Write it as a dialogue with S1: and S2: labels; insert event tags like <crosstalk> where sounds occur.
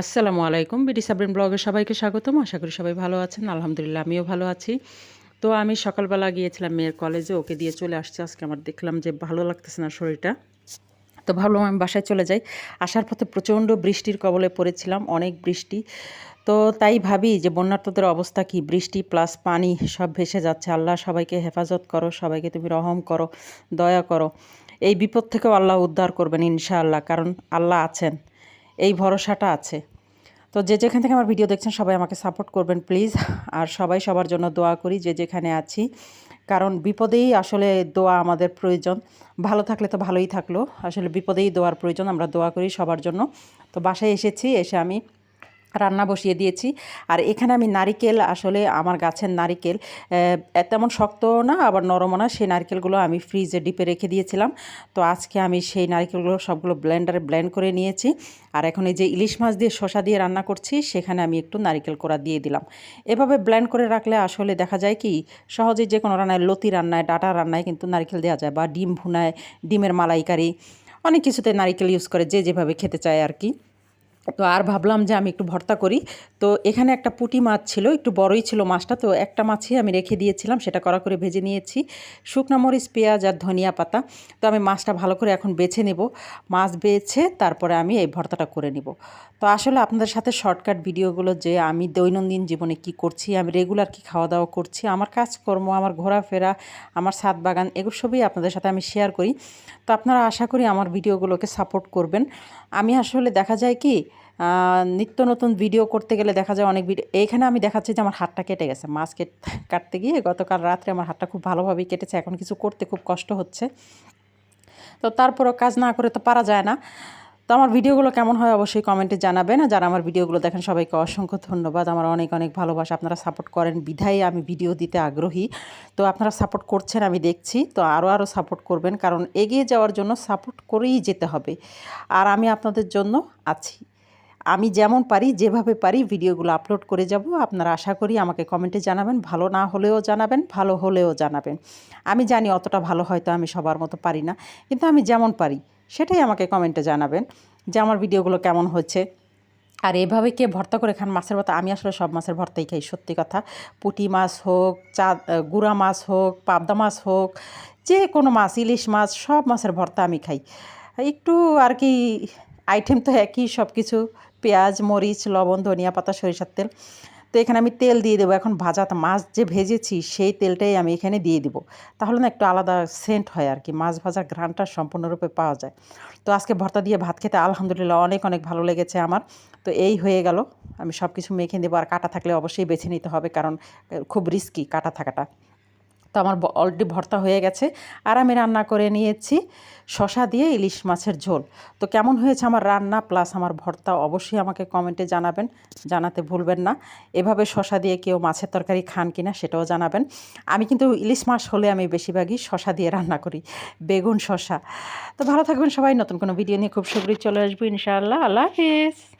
S1: আসসালামু আলাইকুম বিডি সাবরিন ব্লগে সবাইকে স্বাগতম। আশা করি সবাই ভালো আছেন। আলহামদুলিল্লাহ, আমিও ভালো আছি। তো আমি সকালবেলা গিয়েছিলাম মেয়ের কলেজে ওকে দিয়ে চলে আসছে। আজকে আমার দেখলাম যে ভালো লাগতেছে না শরীরটা। তো ভাবলাম আমি বাসায় চলে যাই। আসার পথে প্রচণ্ড বৃষ্টির কবলে পড়েছিলাম, অনেক বৃষ্টি। তো তাই ভাবি যে বন্যার্থদের অবস্থা কি? বৃষ্টি প্লাস পানি সব ভেসে যাচ্ছে। আল্লাহ সবাইকে হেফাজত করো, সবাইকে তুমি রহম করো, দয়া করো। এই বিপদ থেকেও আল্লাহ উদ্ধার করবেন ইনশাআল্লাহ, কারণ আল্লাহ আছেন। এই ভরসাটা আছে। তো যে যেখান থেকে আমার ভিডিও দেখছেন, সবাই আমাকে সাপোর্ট করবেন প্লিজ আর সবাই সবার জন্য দোয়া করি যে যেখানে আছি। কারণ বিপদেই আসলে দোয়া আমাদের প্রয়োজন। ভালো থাকলে তো ভালোই থাকল। আসলে বিপদেই দোয়ার প্রয়োজন, আমরা দোয়া করি সবার জন্য। তো বাসায় এসেছি, এসে আমি রান্না বসিয়ে দিয়েছি। আর এখানে আমি নারিকেল, আসলে আমার গাছের নারিকেল তেমন শক্ত না, আবার নরমও না, সেই নারকেলগুলো আমি ফ্রিজে ডিপে রেখে দিয়েছিলাম। তো আজকে আমি সেই নারিকেলগুলো সবগুলো ব্লেন্ডারে ব্লেন্ড করে নিয়েছি। আর এখন এই যে ইলিশ মাছ দিয়ে শশা দিয়ে রান্না করছি, সেখানে আমি একটু নারিকেল কোড়া দিয়ে দিলাম। এভাবে ব্লেন্ড করে রাখলে আসলে দেখা যায় কি, সহজেই যে কোনো রান্নায়, লতি রান্নায়, ডাটা রান্নায় কিন্তু নারিকেল দেওয়া যায়, বা ডিম ভুনায়, ডিমের মালাইকারি, অনেক কিছুতে নারিকেল ইউজ করে যে যেভাবে খেতে চায় আর কি। তো আর ভাবলাম যে আমি একটু ভর্তা করি। তো এখানে একটা পুঁটি মাছ ছিল, একটু বড়ই ছিল মাছটা। তো একটা মাছই আমি রেখে দিয়েছিলাম, সেটা করা করে ভেজে নিয়েছি। শুকনো মরিচ, পেঁয়াজ আর ধনিয়া পাতা। তো আমি মাছটা ভালো করে এখন বেছে নেব। মাছ বেছে তারপরে আমি এই ভর্তাটা করে নিব। তো আসলে আপনাদের সাথে শর্টকাট ভিডিওগুলো যে আমি দৈনন্দিন জীবনে কি করছি, আমি রেগুলার কি খাওয়া দাওয়া করছি, আমার কাজকর্ম, আমার ঘোরাফেরা, আমার ছাদ বাগান, এগুলো সবই আপনাদের সাথে আমি শেয়ার করি। তো আপনারা আশা করি আমার ভিডিওগুলোকে সাপোর্ট করবেন। আমি আসলে দেখা যায় কি নিত্য নতুন ভিডিও করতে গেলে দেখা যায় অনেক ভিডিও এইখানে আমি দেখাচ্ছি যে আমার হাতটা কেটে গেছে। মাছ <laughs> কাটতে গিয়ে গতকাল রাত্রে আমার হাতটা খুব ভালোভাবেই কেটেছে। এখন কিছু করতে খুব কষ্ট হচ্ছে। তো তারপরও কাজ না করে তো পারা যায় না। তো আমার ভিডিওগুলো কেমন হয় অবশ্যই কমেন্টে জানাবেন। আর যারা আমার ভিডিওগুলো দেখেন, সবাইকে অসংখ্য ধন্যবাদ। আমার অনেক অনেক ভালোবাসা। আপনারা সাপোর্ট করেন বিধায় আমি ভিডিও দিতে আগ্রহী। তো আপনারা সাপোর্ট করছেন, আমি দেখছি। তো আরও আরও সাপোর্ট করবেন। কারণ এগিয়ে যাওয়ার জন্য সাপোর্ট করেই যেতে হবে। আর আমি আপনাদের জন্য আছি। আমি যেমন পারি, যেভাবে পারি ভিডিওগুলো আপলোড করে যাব। আপনারা আশা করি আমাকে কমেন্টে জানাবেন। ভালো না হলেও জানাবেন, ভালো হলেও জানাবেন। আমি জানি অতটা ভালো হয়তো আমি সবার মতো পারি না, কিন্তু আমি যেমন পারি, সেটাই আমাকে কমেন্টে জানাবেন যে আমার ভিডিওগুলো কেমন হচ্ছে। আর এভাবে কে ভর্তা করে খান মাছের ভর্তা? আমি আসলে সব মাছের ভর্তাই খাই, সত্যি কথা। পুঁটি মাছ হোক, চা গুড়া মাছ হোক, পাবদা মাছ হোক, যে কোনো মাছ, ইলিশ মাছ, সব মাছের ভর্তা আমি খাই। একটু আর কি আইটেম তো একই সব কিছু পেঁয়াজ, মরিচ, লবণ, ধনিয়া পাতা, সরিষার তেল। তো এখানে আমি তেল দিয়ে দেবো। এখন ভাজা মাছ যে ভেজেছি, সেই তেলটাই আমি এখানে দিয়ে দিব। তাহলে না একটু আলাদা সেন্ট হয় আর কি। মাছ ভাজার ঘ্রানটা সম্পূর্ণরূপে পাওয়া যায়। তো আজকে ভর্তা দিয়ে ভাত খেতে আলহামদুলিল্লাহ অনেক অনেক ভালো লেগেছে আমার। তো এই হয়ে গেল। আমি সব কিছু মেখে দেবো আর কাটা থাকলে অবশ্যই বেছে নিতে হবে। কারণ খুব রিস্কি কাটা থাকাটা। তো আমার অলরেডি ভর্তা হয়ে গেছে। আর আমি রান্না করে নিয়েছি শশা দিয়ে ইলিশ মাছের ঝোল। তো কেমন হয়েছে আমার রান্না প্লাস আমার ভর্তা অবশ্যই আমাকে কমেন্টে জানাবেন। জানাতে ভুলবেন না। এভাবে শশা দিয়ে কেউ মাছের তরকারি খান কি না সেটাও জানাবেন। আমি কিন্তু ইলিশ মাছ হলে আমি বেশিরভাগই শশা দিয়ে রান্না করি, বেগুন শশা তো ভালো থাকবেন সবাই। নতুন কোনো ভিডিও নিয়ে খুব শীঘ্রই চলে আসব ইনশাআল্লাহ। আল্লাহ হাফিজ।